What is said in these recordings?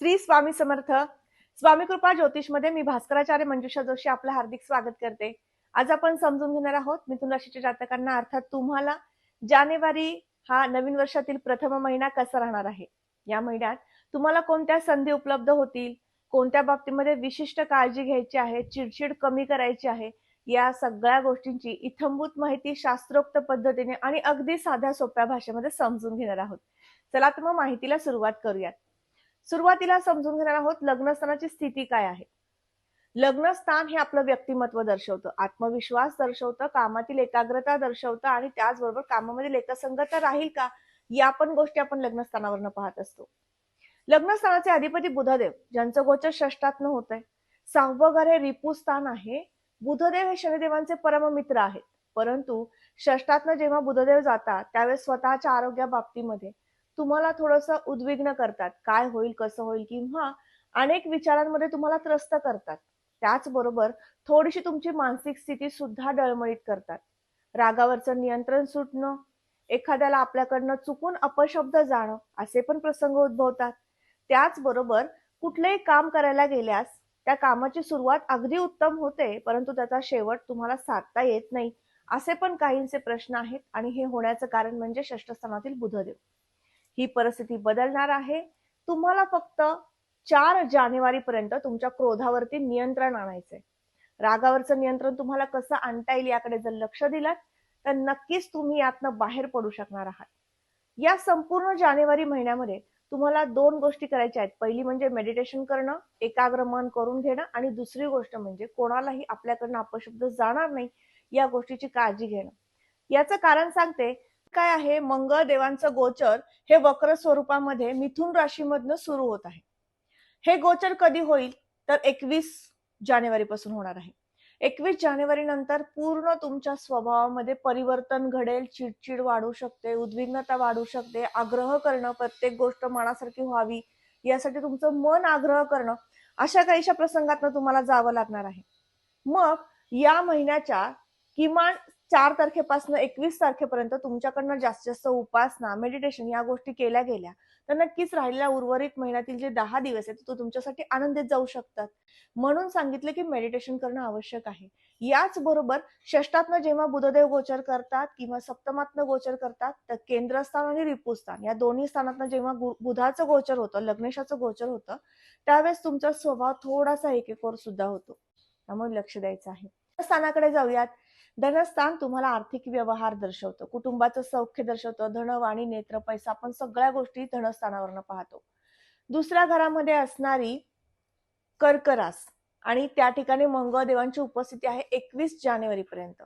श्री स्वामी समर्थ. स्वामी कृपा ज्योतिषमध्ये मी भास्कराचार्य मंजुषा जोशी आपलं हार्दिक स्वागत करते. आज आपण समजून घेणार आहोत मिथुन राशीच्या जातकांना. अर्थात तुम्हाला जानेवारी हा नवीन वर्षातील प्रथम महिना कसा राहणार आहे? या महिन्यात तुम्हाला कोणत्या संधी उपलब्ध होतील? कोणत्या बाबतीमध्ये विशिष्ट काळजी घ्यायची आहे? चिडचिड कमी करायची आहे? या सगळ्या गोष्टींची इथंभूत माहिती शास्त्रोक्त पद्धतीने आणि अगदी साध्या सोप्या भाषेमध्ये समजून घेणार आहोत. चला तर मग माहितीला सुरुवात करूयात. सुरुवातीला समजून घेणार आहोत लग्नस्थानाची स्थिती काय आहे. लग्नस्थान हे आपलं व्यक्तिमत्व दर्शवतं आत्मविश्वास दर्शवतं कामातील एकाग्रता दर्शवतं आणि त्याचबरोबर कामामधील एकसंगता राहील का या पण गोष्टी आपण लग्नस्थानावरनं पाहत असतो. लग्नस्थानाचे अधिपती बुधदेव ज्यांचं गोचर षष्टातनं होत आहे सहावं घर हे रिपू स्थान आहे. बुधदेव हे शनिदेवांचे परममित्र आहेत परंतु षष्टातनं जेव्हा बुधदेव जातात त्यावेळेस स्वतःच्या आरोग्या बाबतीमध्ये तुम्हाला थोडंसं उद्विग्न करतात. काय होईल कसं होईल किंवा अनेक विचारांमध्ये तुम्हाला त्रस्त करतात. त्याचबरोबर थोडीशी तुमची मानसिक स्थिती सुद्धा डळमळीत करतात. रागावरचं नियंत्रण सुटणं एखाद्याला आपल्याकडनं चुकून अपशब्द जाणं असे पण प्रसंग उद्भवतात. त्याचबरोबर कुठलंही काम करायला गेल्यास त्या कामाची सुरुवात अगदी उत्तम होते परंतु त्याचा शेवट तुम्हाला साधता येत नाही असे पण काहींचे प्रश्न आहेत आणि हे होण्याचं कारण म्हणजे षष्ठस्थानातील बुधदेव. ही परिस्थिती बदलणार आहे. तुम्हाला फक्त चार जानेवारी पर्यंत तुमच्या क्रोधावरती नियंत्रण आणायचंय. रागावरचं नियंत्रण तुम्हाला कसं आणता येईल याकडे जर लक्ष दिलात तर नक्कीच तुम्ही यातनं बाहेर पडू शकणार आहात. या संपूर्ण जानेवारी महिन्यामध्ये तुम्हाला दोन गोष्टी करायच्या आहेत. पहिली म्हणजे मेडिटेशन करणं एकाग्र मन करून घेणं आणि दुसरी गोष्ट म्हणजे कोणालाही आपल्याकडनं अपशब्द जाणार नाही या गोष्टीची काळजी घेणं. याचं कारण सांगते काय आहे? मंगळ देवांचं गोचर हे वक्र स्वरूपामध्ये मिथुन राशीमधनं सुरू होत आहे. हे गोचर कधी होईल? तर एकवीस जानेवारी पासून होणार आहे. एकवीस जानेवारी नंतर पूर्ण तुमच्या स्वभावामध्ये परिवर्तन घडेल. चिडचिड वाढू शकते उद्विग्नता वाढू शकते आग्रह करणं प्रत्येक गोष्ट मनासारखी व्हावी यासाठी तुमचं मन आग्रह करणं अशा काहीशा प्रसंगातनं तुम्हाला जावं लागणार आहे. मग या महिन्याच्या किमान चार तारखेपासून एकवीस तारखेपर्यंत तुमच्याकडनं जास्तीत जास्त उपासना मेडिटेशन या गोष्टी केल्या गेल्या तर नक्कीच राहिलेल्या उर्वरित महिन्यातील जे दहा दिवस आहेत तो तुमच्यासाठी आनंदित जाऊ शकतात. म्हणून सांगितलं की मेडिटेशन करणं आवश्यक आहे. याच बरोबर षष्टातनं जेव्हा बुधदेव गोचर करतात किंवा सप्तमातनं गोचर करतात तर केंद्रस्थान आणि रिपुस्थान या दोन्ही स्थानातनं जेव्हा बुधाचं गोचर होतं लग्नेशाचं गोचर होतं त्यावेळेस तुमचा स्वभाव थोडासा एकेकोर सुद्धा होतो. त्यामुळे लक्ष द्यायचं आहे. स्थानाकडे जाऊयात? धनस्थान तुम्हाला आर्थिक व्यवहार दर्शवतं कुटुंबाचं सौख्य दर्शवतं धनवाणी नेत्र पैसा आपण सगळ्या गोष्टी धनस्थानावरनं पाहतो. दुसऱ्या घरामध्ये असणारी कर्करास आणि त्या ठिकाणी मंगळदेवांची उपस्थिती आहे एकवीस जानेवारी पर्यंत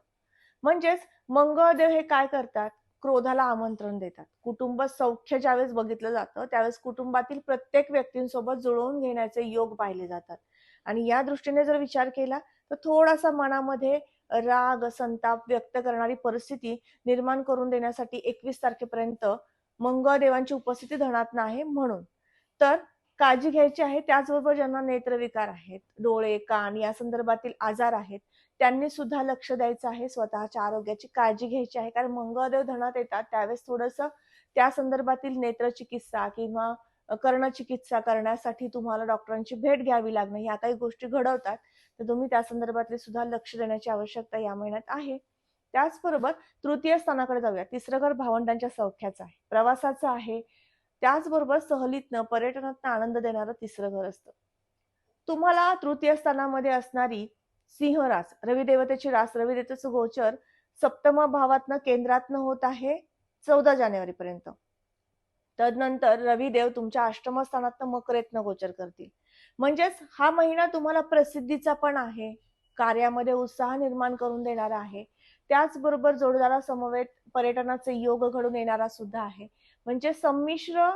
म्हणजेच मंगळदेव हे काय करतात? क्रोधाला आमंत्रण देतात. कुटुंब सौख्य ज्यावेळेस बघितलं जातं त्यावेळेस कुटुंबातील प्रत्येक व्यक्तींसोबत जुळवून घेण्याचे योग पाहिले जातात. आणि या दृष्टीने जर विचार केला तर थोडासा मनामध्ये राग संताप व्यक्त करणारी परिस्थिती निर्माण करून देण्यासाठी एकवीस तारखेपर्यंत मंगळदेवांची उपस्थिती धनात आहे म्हणून. तर काळजी घ्यायची आहे त्याचबरोबर ज्यांना नेत्रविकार आहेत डोळे कान या संदर्भातील आजार आहेत त्यांनी सुद्धा लक्ष द्यायचं आहे स्वतःच्या आरोग्याची काळजी घ्यायची आहे. कारण मंगळदेव धनात येतात त्यावेळेस थोडस त्या संदर्भातील नेत्रचिकित्सा किंवा कर्णचिकित्सा करण्यासाठी तुम्हाला डॉक्टरांची भेट घ्यावी लागणं ह्या काही गोष्टी घडवतात. तर तुम्ही त्या संदर्भातले सुद्धा लक्ष देण्याची आवश्यकता या महिन्यात आहे. त्याचबरोबर तृतीय स्थानाकडे जाऊया. तिसरं घर भावंडांच्या सौख्याचं आहे. प्रवासाचं आहे. त्याचबरोबर सहलीतनं पर्यटनातनं आनंद देणारं तिसरं घर असतं. तुम्हाला तृतीय स्थानामध्ये असणारी सिंह रास रास रविदेवतेचं गोचर सप्तम भावातनं केंद्रातनं होत आहे चौदा जानेवारी पर्यंत तदनंतर रविदेव तुमच्या अष्टमस्थानात स्थानातनं गोचर करतील. म्हणजेच हा महिना तुम्हाला प्रसिद्धीचा पण आहे. कार्यामध्ये उत्साह निर्माण करून देणारा आहे. त्याचबरोबर जोडदारा समवेत पर्यटनाचे योग घडून येणारा सुद्धा आहे. म्हणजे संमिश्र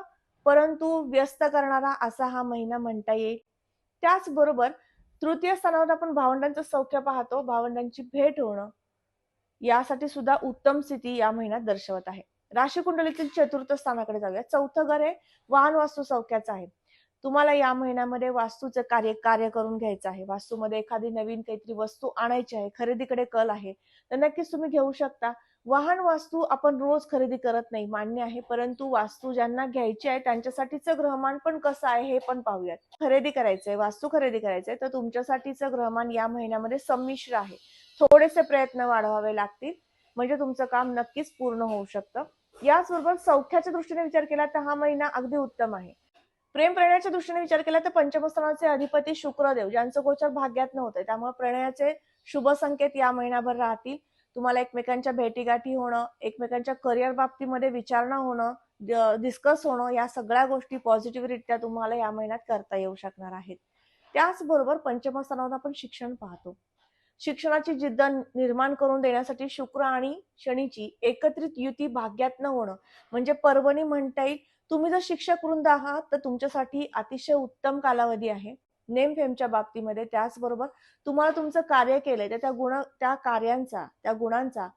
परंतु व्यस्त करणारा असा हा महिना म्हणता येईल. त्याचबरोबर तृतीय स्थानावर आपण भावंडांचं सौख्य पाहतो. भावंडांची भेट होणं यासाठी सुद्धा उत्तम स्थिती या महिन्यात दर्शवत आहे. राशी कुंडलीतील चतुर्थ स्थानाकडे जाऊया. चौथं घर हे वाहन वास्तू सौख्याचं आहे. तुम्हाला या महिन्यामध्ये वास्तूचं कार्य कार्य करून घ्यायचं आहे. वास्तूमध्ये एखादी नवीन काहीतरी वस्तू आणायची आहे. खरेदीकडे कल आहे. तर नक्कीच तुम्ही घेऊ शकता. वाहन वास्तू आपण रोज खरेदी करत नाही मान्य आहे. परंतु वास्तू ज्यांना घ्यायची आहे त्यांच्यासाठीचं ग्रहमान पण कसं आहे हे पण पाहूयात. खरेदी करायचंय वास्तू खरेदी करायचंय तर तुमच्यासाठीचं ग्रहमान या महिन्यामध्ये संमिश्र आहे. थोडेसे प्रयत्न वाढवावे लागतील. म्हणजे तुमचं काम नक्कीच पूर्ण होऊ शकतं. याचबरोबर सौख्याच्या दृष्टीने विचार केला तर हा महिना अगदी उत्तम आहे. प्रेम प्रणयाच्या दृष्टीने विचार केला तर पंचमस्थानाचे अधिपती शुक्रदेव ज्यांचं गोचर भाग्यात नव्हतं. त्यामुळे प्रणयाचे शुभ संकेत या महिन्याभर राहतील. तुम्हाला एकमेकांच्या भेटीगाठी होणं एकमेकांच्या करिअर बाबतीमध्ये विचारणा होणं डिस्कस होणं या सगळ्या गोष्टी पॉझिटिव्हरित्या तुम्हाला या महिन्यात करता येऊ शकणार आहेत. त्याचबरोबर पंचमस्थानावर आपण शिक्षण पाहतो. शिक्षणाची जिद्द निर्माण करून देण्यासाठी शुक्र आणि शनीची एकत्रित युती भाग्यात न होणं. म्हणजे पर्वणी म्हणता येईल तुम्ही जर शिक्षक वृंद आहात तर तुमच्यासाठी अतिशय उत्तम कालावधी आहे. नेम फेमच्या बाबतीमध्ये त्याचबरोबर तुम्हाला तुमचं कार्य केलंय तर त्या गुण त्या कार्यांचा त्या गुणांचा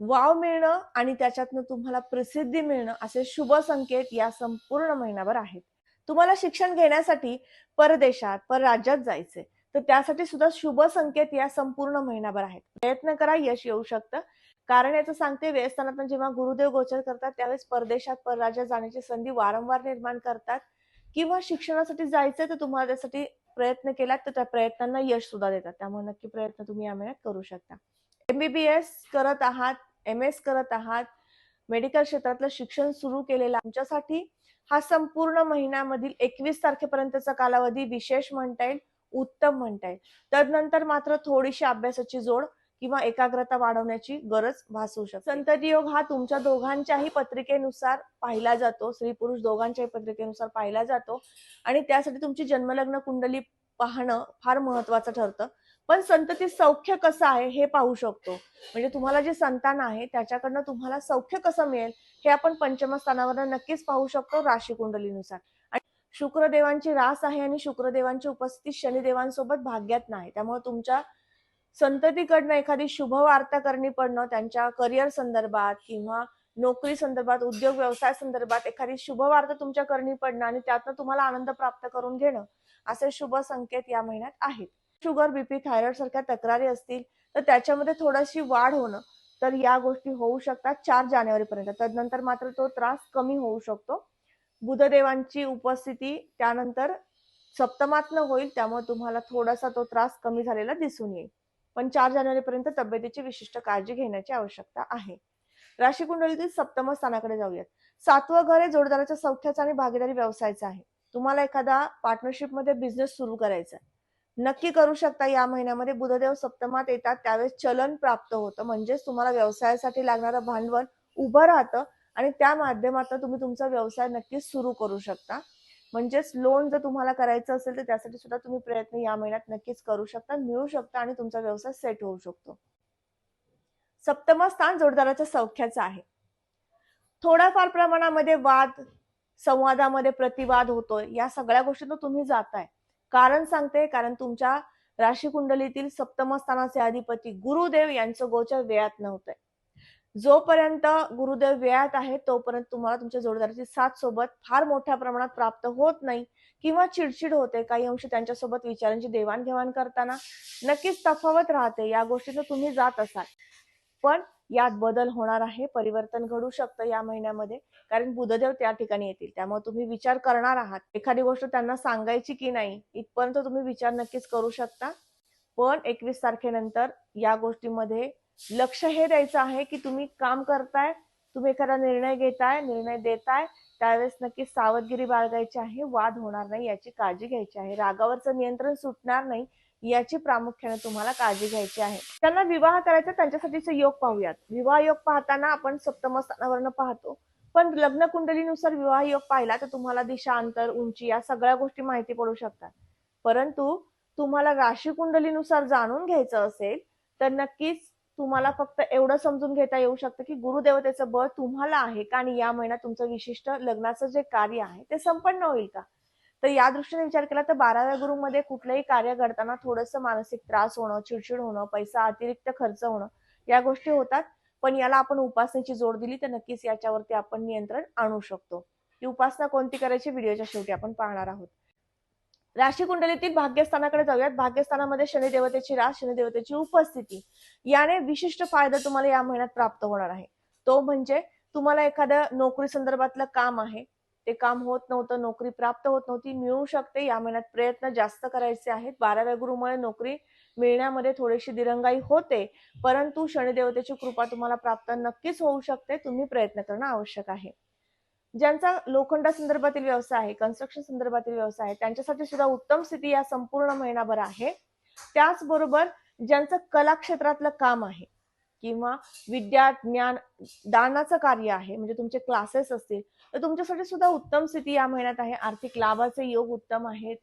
वाव मिळणं आणि त्याच्यातनं तुम्हाला प्रसिद्धी मिळणं असे शुभ संकेत या संपूर्ण महिन्याभर आहेत. तुम्हाला शिक्षण घेण्यासाठी परदेशात परराज्यात जायचे तर त्यासाठी सुद्धा शुभ संकेत या संपूर्ण महिनाभर आहेत. प्रयत्न करा यश येऊ शकतं. कारण याचं सांगते व्यवस्थानात जेव्हा गुरुदेव गोचर करतात त्यावेळेस परदेशात परराज्यात जाण्याची संधी वारंवार निर्माण करतात. किंवा शिक्षणासाठी जायचं तर तुम्हाला त्यासाठी प्रयत्न केलात तर त्या प्रयत्नांना यश सुद्धा देतात. त्यामुळे नक्की प्रयत्न तुम्ही या महिन्यात करू शकता. एमबीबीएस करत आहात एम एस करत आहात मेडिकल क्षेत्रातलं शिक्षण सुरू केलेलं तुमच्यासाठी हा संपूर्ण महिन्यामधील एकवीस तारखेपर्यंतचा कालावधी विशेष म्हणता येईल. उत्तम म्हणता येईल. तदनंतर मात्र थोडीशी अभ्यासाची जोड किंवा एकाग्रता वाढवण्याची गरज भासू शकते. संतती योग हा तुमच्या दोघांच्याही पत्रिकेनुसार पाहिला जातो. स्त्री पुरुष दोघांच्याही पत्रिकेनुसार पाहिला जातो. आणि त्यासाठी तुमची जन्मलग्न कुंडली पाहणं फार महत्वाचं ठरतं. पण संतती सौख्य कसं आहे हे पाहू शकतो. म्हणजे तुम्हाला जे संतान आहे त्याच्याकडनं तुम्हाला सौख्य कसं मिळेल हे आपण पंचम स्थानावर नक्कीच पाहू शकतो राशी कुंडलीनुसार शुक्रदेवांची रास आहे आणि शुक्रदेवांची उपस्थिती शनिदेवांसोबत भाग्यात नाही. त्यामुळे तुमच्या संततीकडनं एखादी शुभ वार्ता करणी पडणं त्यांच्या करिअर संदर्भात किंवा नोकरी संदर्भात उद्योग व्यवसाय संदर्भात एखादी शुभ वार्ता तुमच्या करणी पडणं आणि त्यातनं तुम्हाला आनंद प्राप्त करून घेणं असे शुभ संकेत या महिन्यात आहेत. शुगर बीपी थायरॉइड सारख्या तक्रारी असतील तर त्याच्यामध्ये थोडीशी वाढ होणं तर या गोष्टी होऊ शकतात चार जानेवारी पर्यंत तदनंतर मात्र तो त्रास कमी होऊ शकतो. बुधदेवांची उपस्थिती त्यानंतर सप्तमातनं होईल त्यामुळे तुम्हाला थोडासा तो त्रास कमी झालेला दिसून येईल. पण चार जानेवारीपर्यंत तब्येतीची विशिष्ट काळजी घेण्याची आवश्यकता आहे. राशी कुंडलीतील सप्तम स्थानाकडे जाऊयात. सातवं घर हे जोडदाराच्या सौख्याचा आणि भागीदारी व्यवसायाचा आहे. तुम्हाला एखादा पार्टनरशिपमध्ये बिझनेस सुरू करायचा आहे. नक्की करू शकता या महिन्यामध्ये बुधदेव सप्तमात येतात त्यावेळेस चलन प्राप्त होतं. म्हणजेच तुम्हाला व्यवसायासाठी लागणारं भांडवल उभं राहतं. आणि त्या माध्यमातून तुम्ही तुमचा व्यवसाय नक्कीच सुरू करू शकता. म्हणजेच लोन जर तुम्हाला करायचं असेल तर त्यासाठी सुद्धा तुम्ही प्रयत्न या महिन्यात नक्कीच करू शकता मिळू शकता आणि तुमचा व्यवसाय सेट होऊ शकतो. सप्तम स्थान जोडदाराच्या सौख्याचं आहे. थोड्याफार प्रमाणामध्ये वाद संवादामध्ये प्रतिवाद होतोय. या सगळ्या गोष्टीतून तुम्ही जाताय. कारण सांगते कारण तुमच्या राशी कुंडलीतील सप्तम स्थानाचे अधिपती गुरुदेव यांचं गोचर वेळात नव्हतंय. जोपर्यंत गुरुदेव वेळात आहे तोपर्यंत तुम्हाला तुमच्या जोडदाराची साथ सोबत फार मोठ्या प्रमाणात प्राप्त होत नाही किंवा चिडचिड होते काही अंश त्यांच्यासोबत विचारांची देवाणघेवाण करताना नक्कीच तफावत राहते या गोष्टीचं तुम्ही जात असाल. पण यात बदल होणार आहे परिवर्तन घडू शकतं या महिन्यामध्ये कारण बुधदेव त्या ठिकाणी येतील त्यामुळे तुम्ही विचार करणार आहात. एखादी गोष्ट त्यांना सांगायची की नाही इथपर्यंत तुम्ही विचार नक्कीच करू शकता. पण एकवीस तारखेनंतर या गोष्टीमध्ये लक्ष हे द्यायचं आहे की तुम्ही काम करताय तुम्ही एखादा निर्णय घेताय निर्णय देताय त्यावेळेस नक्की सावधगिरी बाळगायची आहे वाद होणार नाही याची काळजी घ्यायची आहे. रागावरचं नियंत्रण सुटणार नाही याची प्रामुख्याने तुम्हाला काळजी घ्यायची आहे. त्यांना विवाह करायचा त्यांच्यासाठीचे योग पाहूयात. विवाह योग पाहताना आपण सप्तमस्थानावरनं पाहतो. पण लग्न कुंडलीनुसार विवाह योग पाहिला तर तुम्हाला दिशा अंतर उंची या सगळ्या गोष्टी माहिती पडू शकतात. परंतु तुम्हाला राशी कुंडलीनुसार जाणून घ्यायचं असेल तर नक्कीच तुम्हाला फक्त एवढं समजून घेता येऊ शकतं की गुरुदेवतेचं बळ तुम्हाला आहे का? आणि या महिन्यात तुमचं विशिष्ट लग्नाचं जे कार्य आहे ते संपन्न होईल का? तर या दृष्टीने विचार केला तर बाराव्या गुरुमध्ये कुठलंही कार्य घडताना थोडंसं मानसिक त्रास होणं चिडचिड होणं पैसा अतिरिक्त खर्च होणं या गोष्टी होतात. पण याला आपण उपासनेची जोड दिली तर नक्कीच याच्यावरती आपण नियंत्रण आणू शकतो. ही उपासना कोणती करायची? व्हिडिओच्या शेवटी आपण पाहणार आहोत. राशी कुंडलीतील भाग्यस्थानाकडे जाऊयात. भाग्यस्थानामध्ये शनिदेवतेची रास शनिदेवतेची उपस्थिती. याने विशिष्ट फायदा तुम्हाला या महिन्यात प्राप्त होणार आहे. तो म्हणजे तुम्हाला एखाद्या नोकरी संदर्भातलं काम आहे. ते काम होत नव्हतं नोकरी प्राप्त होत नव्हती मिळू शकते. या महिन्यात प्रयत्न जास्त करायचे आहेत. बाराव्या गुरुमुळे नोकरी मिळण्यामध्ये थोडीशी दिरंगाई होते. परंतु शनिदेवतेची कृपा तुम्हाला प्राप्त नक्कीच होऊ शकते. तुम्ही प्रयत्न करणं आवश्यक आहे. ज्यांचा लोखंडा संदर्भातील व्यवसाय आहे कन्स्ट्रक्शन संदर्भातील व्यवसाय आहे त्यांच्यासाठी सुद्धा उत्तम स्थिती या संपूर्ण महिनाभर आहे. त्याचबरोबर ज्यांचं कला क्षेत्रातलं काम आहे किंवा विद्या ज्ञान दानाचं कार्य आहे म्हणजे तुमचे क्लासेस असतील तर तुमच्यासाठी सुद्धा उत्तम स्थिती या महिन्यात आहे. आर्थिक लाभाचे योग उत्तम आहेत.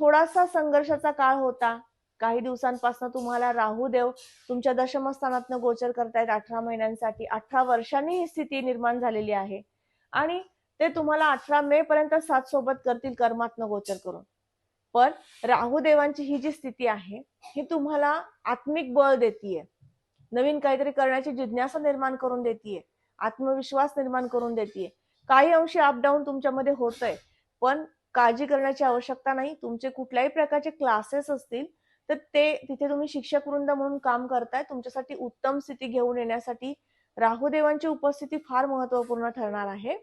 थोडासा संघर्षाचा काळ होता. काही दिवसांपासून तुम्हाला राहुदेव तुमच्या दशमस्थानातनं गोचर करतायत अठरा महिन्यांसाठी. अठरा वर्षांनी ही स्थिती निर्माण झालेली आहे. आणि ते तुम्हाला अठरा मे पर्यंत सात सोबत करतील कर्मातनं गोचर करून. पण राहुदेवांची ही जी स्थिती आहे ही तुम्हाला आत्मिक बळ देतीये. नवीन काहीतरी करण्याची जिज्ञासा निर्माण करून देतीये. आत्मविश्वास निर्माण करून देतीये. काही अंशी अपडाऊन तुमच्यामध्ये होतंय पण काळजी करण्याची आवश्यकता नाही. तुमचे कुठल्याही प्रकारचे क्लासेस असतील तर ते तिथे तुम्ही शिक्षक वृंद म्हणून काम करताय. तुमच्यासाठी उत्तम स्थिती घेऊन येण्यासाठी राहुदेवांची उपस्थिती फार महत्त्वपूर्ण ठरणार आहे.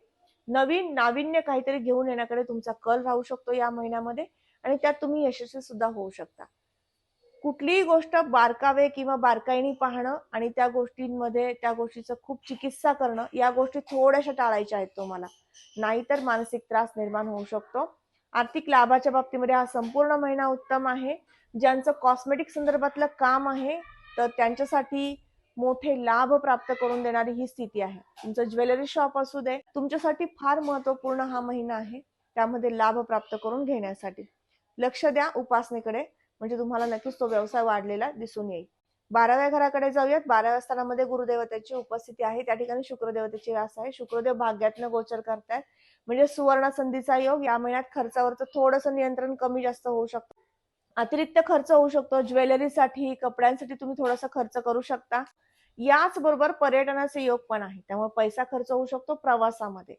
नवीन नाविन्य काहीतरी घेऊन येण्याकडे तुमचा कल राहू शकतो या महिन्यामध्ये आणि त्यात तुम्ही यशस्वी सुद्धा होऊ शकता. कुठलीही गोष्ट बारकावे किंवा बारकाईने पाहणं आणि त्या गोष्टींमध्ये त्या गोष्टीचं खूप चिकित्सा करणं या गोष्टी थोड्याशा टाळायच्या आहेत तुम्हाला. नाहीतर मानसिक त्रास निर्माण होऊ शकतो. आर्थिक लाभाच्या बाबतीमध्ये हा संपूर्ण महिना उत्तम आहे. ज्यांचं कॉस्मेटिक संदर्भातलं काम आहे तर त्यांच्यासाठी मोठे लाभ प्राप्त करून देणारी ही स्थिती आहे. तुमचं ज्वेलरी शॉप असू दे तुमच्यासाठी फार महत्त्वपूर्ण हा महिना आहे त्यामध्ये लाभ प्राप्त करून घेण्यासाठी. लक्ष द्या उपासनेकडे म्हणजे तुम्हाला नक्कीच तो व्यवसाय वाढलेला दिसून येईल. बाराव्या घराकडे जाऊयात. बाराव्या स्थानामध्ये गुरुदेवतेची उपस्थिती आहे. त्या ठिकाणी शुक्रदेवतेची रास आहे. शुक्रदेव भाग्यातनं गोचर करतायत. म्हणजे सुवर्ण संधीचा योग या महिन्यात खर्चावरचं थोडंसं नियंत्रण कमी जास्त होऊ शकतं. अतिरिक्त खर्च होऊ शकतो. ज्वेलरीसाठी कपड्यांसाठी तुम्ही थोडासा खर्च करू शकता. याच बरोबर पर्यटनाचे योग पण आहे. त्यामुळे पैसा खर्च होऊ शकतो प्रवासामध्ये.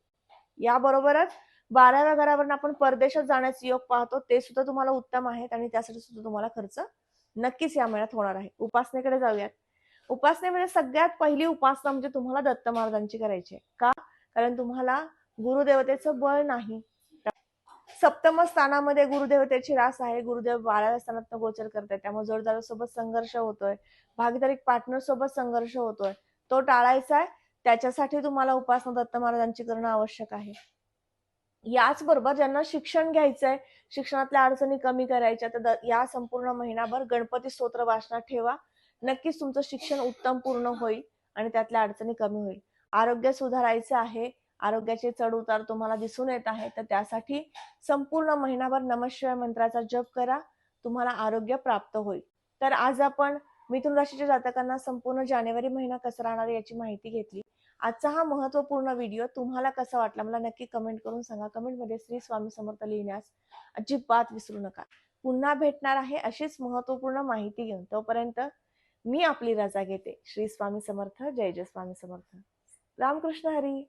याबरोबरच बाराव्या घरावरून आपण परदेशात जाण्याचे योग पाहतो. ते सुद्धा तुम्हाला उत्तम आहेत आणि त्यासाठी सुद्धा तुम्हाला खर्च नक्कीच या महिन्यात होणार आहे. उपासनेकडे जाऊयात. उपासनेमध्ये सगळ्यात पहिली उपासना म्हणजे तुम्हाला दत्त महाराजांची करायची आहे. का? कारण तुम्हाला गुरुदेवतेचं बळ नाही. सप्तम स्थानामध्ये गुरुदेवतेची रास आहे. गुरुदेव बाराव्या स्थानात गोचर करताय त्यामुळे जोरदारासोबत संघर्ष होतोय. भागीदारी पार्टनर सोबत संघर्ष होतोय. तो टाळायचा आहे. त्याच्यासाठी तुम्हाला उपासना दत्त महाराजांची करणं आवश्यक आहे. याचबरोबर ज्यांना शिक्षण घ्यायचंय शिक्षणातल्या अडचणी कमी करायच्या तर द- या संपूर्ण महिनाभर गणपती स्तोत्र वाचनात ठेवा. नक्कीच तुमचं शिक्षण उत्तम पूर्ण होईल आणि त्यातल्या अडचणी कमी होईल. आरोग्य सुधारायचं आहे. आरोग्याचे चढ उतार तुम्हाला दिसून येत आहे. तर त्यासाठी संपूर्ण महिनाभर नमशिवाय मंत्राचा जप करा. तुम्हाला आरोग्य प्राप्त होईल. तर आज आपण मिथुन राशीच्या जातकांना संपूर्ण जानेवारी महिना कसा राहणार याची माहिती घेतली. आजचा हा महत्त्वपूर्ण व्हिडिओ तुम्हाला कसा वाटला मला नक्की कमेंट करून सांगा. कमेंटमध्ये श्री स्वामी समर्थ लिहिण्यास अजिबात विसरू नका. पुन्हा भेटणार आहे अशीच महत्त्वपूर्ण माहिती घेऊन. तोपर्यंत मी आपली रजा घेते. श्री स्वामी समर्थ. जय जय स्वामी समर्थ. रामकृष्ण हरी.